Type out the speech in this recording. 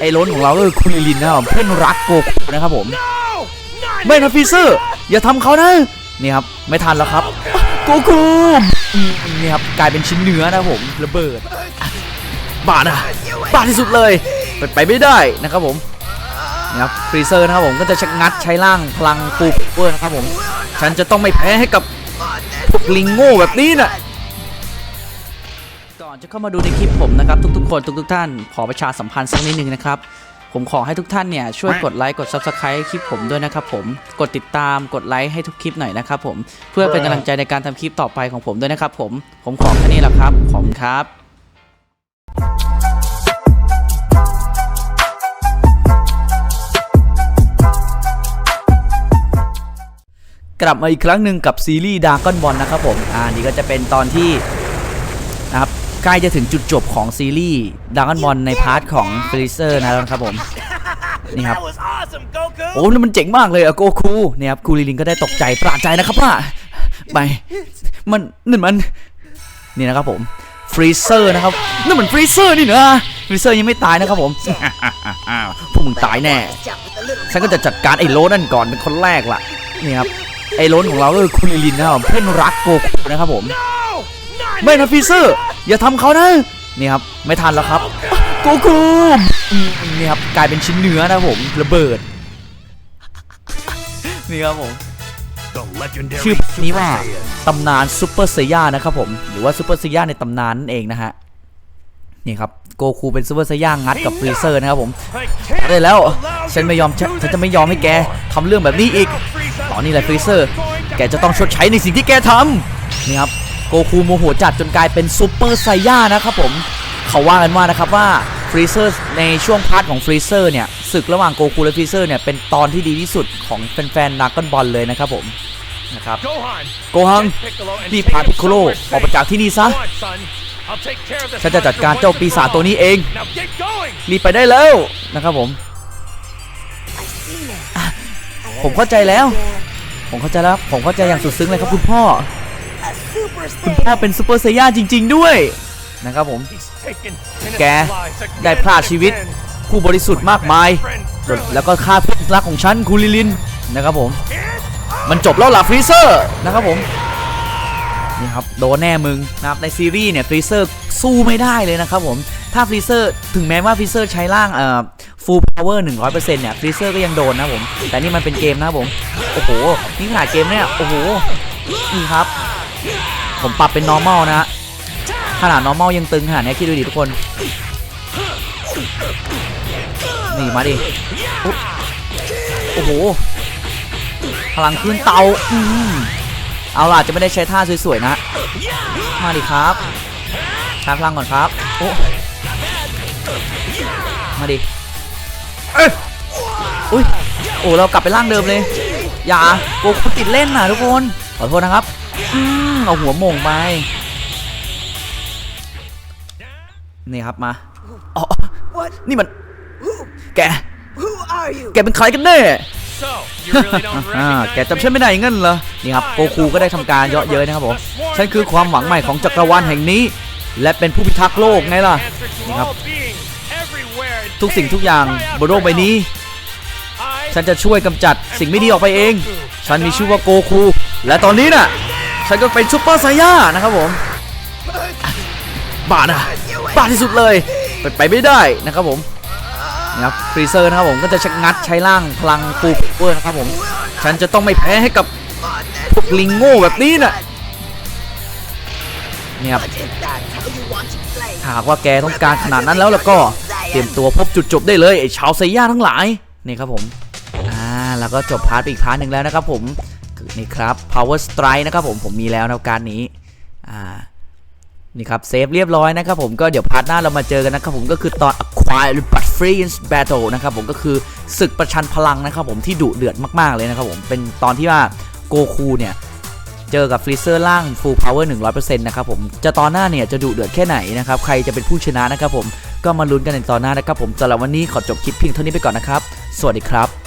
ไอ้ล้นของเราก็คือคุณลิลินนะครับเพื่อนรักโกคูนะครับผม ไม่นะฟีเซอร์ อย่าทำเขานะนี่ครับไม่ทันแล้วครับโกคูอืมนี่ครับกลายเป็นชิ้นเนื้อนะครับผมระเบิดอะบาดอะบาดที่สุดเลยเป็นไปไม่ได้นะครับผมนี่ครับฟรีเซอร์นะครับผมก็จะชักงัดใช้ร่างพลังฟูเวอร์นะครับผม ฉันจะต้องไม่แพ้ให้กับพวกลิงโง่แบบนี้น่ะก่ อนจะเข้ามาดูในคลิปผมนะครับ ทุกๆ คนทุกๆท่าน ขอประชาสัมพันธ์สักนิดนึงนะครับ ผมขอให้ทุกท่านเนี่ยช่วยกดไลค์กด Subscribe ให้คลิปผมด้วยนะครับผมกดติดตามกดไลค์ให้ทุกคลิปหน่อยนะครับผมเพื่อเป็นกำลังใจในการทำคลิปต่อไปของผมด้วยนะครับผมผมขอแค่นี้แหละครับขอบคุณครับกลับมาอีกครั้งหนึ่งกับซีรีส์ดาร์กอนบอลนะครับผม อ่า นี่ก็จะเป็นตอนที่นะครับ ใกล้จะถึงจุดจบของซีรีส์ดาร์กอนบอลในพาร์ทของฟรีเซอร์นะครับผม นี่ครับ That was awesome, Goku! โอ้นั่นมันเจ๋งมากเลยอะโกคูเนี่ยครับคูริลินก็ได้ตกใจประหลาดใจนะครับว่าไปมันนั่นมัน นี่นะครับผมฟรีเซอร์นะครับนั่นมันฟรีเซอร์นี่นะฟรีเซอร์ยังไม่ตายนะครับผมพวกมึงตายแน่ ฉันก็จะจัดการไอ้โลนั่นก่อนเป็นคนแรกล่ะ นี่ครับไอ้โลนของเราก็คือคูริลินนะครับเพื่อนรักโกคูนะครับผม No! Not ไม่นะฟรีเซอร์ อย่าทำเขานะนี่ครับไม่ทันแล้วครับโกคูอืมนี่ครับกลายเป็นชิ้นเนื้อนะครับผมระเบิดนี่ครับผม the legendary ชื่อนี้ว่าตำนานซูเปอร์เซย่านะครับผมหรือว่าซูเปอร์เซย่าในตำนานนั่นเองนะฮะนี่ครับโกคูเป็นซูเปอร์เซย่างัดกับฟรีเซอร์นะครับผม I can't ได้แล้ว allow ฉันไม่ยอม you ฉัน to do ฉัน this จะไม่ยอมให้แกทำเรื่องแบบนี้อีกตอนนี้แหละฟรีเซอร์แกจะต้องชดใช้ในสิ่งที่แกทำนี่ครับ โกคูโมโหจัดจนกลายเป็นซูเปอร์ไซย่านะครับผมเขาว่ากันว่านะครับว่าฟรีเซอร์ในช่วงพาร์ทของฟรีเซอร์เนี่ยศึกระหว่างโกคูและฟรีเซอร์เนี่ยเป็นตอนที่ดีที่สุดของแฟนๆนักบอลเลยนะครับผมนะครับ Gohan โกฮัง get Piccolo and รีบ take พา him พิคโคโล somewhere ออกไป safe. จากที่นี่ซะ Go on, son. I'll take care of this ฉันจะจัดการเจ้าปีศาจตัวนี้เอง Now get going! รีบไปได้แล้วนะครับผมอะผมเข้าใจแล้ว ผมเข้าใจแล้ว ผมเข้าใจอย่างสุดซึ้งเลยครับคุณพ่อ คุณพ่อเป็นซูเปอร์ไซย่าจริง ๆ ด้วยนะครับผม He's taken innocent แก lives again ได้พลาดชีวิต and again. ผู้บริสุทธิ์มากมาย Friend จน Krillin. แล้วก็ฆ่าเพื่อนรักของฉันคูลิลินนะครับผม มันจบแล้วล่ะฟรีเซอร์นะครับผมนี่ครับโดนแน่มึงนะครับในซีรีส์เนี่ยฟรีเซอร์สู้ไม่ได้เลยนะครับผม ถ้าฟรีเซอร์ถึงแม้ว่าฟรีเซอร์ใช้ร่างเอ่อฟูลพาวเวอร์100%เนี่ยฟรีเซอร์ก็ยังโดนนะครับผม แต่นี่มันเป็นเกมนะครับผม โอ้โห นี่ขนาดเกมเนี่ย โอ้โห นี่ครับ ผมปรับเป็น normal นะฮะขนาด normal ยังตึงขนาดนี้คิดดูดิทุกคน นี่มาดิโอ้โห พลังขึ้นเตาอืมเอาล่ะจะไม่ได้ใช้ท่าสวยๆนะ มาดิครับชาร์จพลังก่อนครับ โอ้ มาดิเอ้ยอุ้ย โอ้ เรากลับไปร่างเดิมเลย อย่าโกคุติดเล่นน่ะทุกคน ขอโทษนะครับอืม เอาหัวโมงไปนี่ครับมาอ๋อ What? นี่มัน แก Who are you? แกเป็นใครกันแน่ So, you really don't อ่า recognize แกจำฉันไม่ได้งั้นเหรอ นี่ครับโกคูก็ได้ทำการเยาะเย้ยนะครับผม ฉันคือความหวังใหม่ของจักรวาลแห่งนี้ และเป็นผู้พิทักษ์โลกไงล่ะ Answer to นี่ครับ all beings everywhere and ทุกสิ่ง take ทุกอย่าง cry out บนโลกใบนี้ I ฉันจะช่วยกำจัดสิ่งไม่ดีออกไปเอง ฉันมีชื่อว่าโกคู และตอนนี้น่ะ ฉันก็เป็นซุปเปอร์ไซย่านะครับผมบาดอะบาดที่สุดเลยเป็นไปไม่ได้นะครับผมนะครับฟรีเซอร์นะครับผมก็จะชักงัดใช้ร่างพลังฟูเวอร์นะครับผม ฉันจะต้องไม่แพ้ให้กับพวกลิงโง่แบบนี้น่ะเนี่ยครับหากว่าแกต้องการขนาดนั้นแล้วแล้วก็เตรียมตัวพบจุดจบได้เลยไอ้ชาวไซย่าทั้งหลายนี่ครับผมอ่าแล้วก็จบพาร์ทไปอีกพาร์ทหนึ่งแล้วนะครับผม นี่ครับ power strike นะครับผมผมมีแล้วนะการนี้อ่านี่ครับเซฟเรียบร้อยนะครับผมก็เดี๋ยวพาร์ทหน้าเรามาเจอกันนะครับผมก็คือตอน acquire but freeze battle นะครับผมก็คือศึกประชันพลังนะครับผมที่ดุเดือดมากๆเลยนะครับผมเป็นตอนที่ว่าโกคูเนี่ยเจอกับฟรีเซอร์ล่าง full power 100%นะครับผมจะตอนหน้าเนี่ยจะดุเดือดแค่ไหนนะครับใครจะเป็นผู้ชนะนะครับผมก็มาลุ้นกันในตอนหน้านะครับผมสำหรับวันนี้ขอจบคลิปเพียงเท่านี้ไปก่อนนะครับ สวัสดีครับ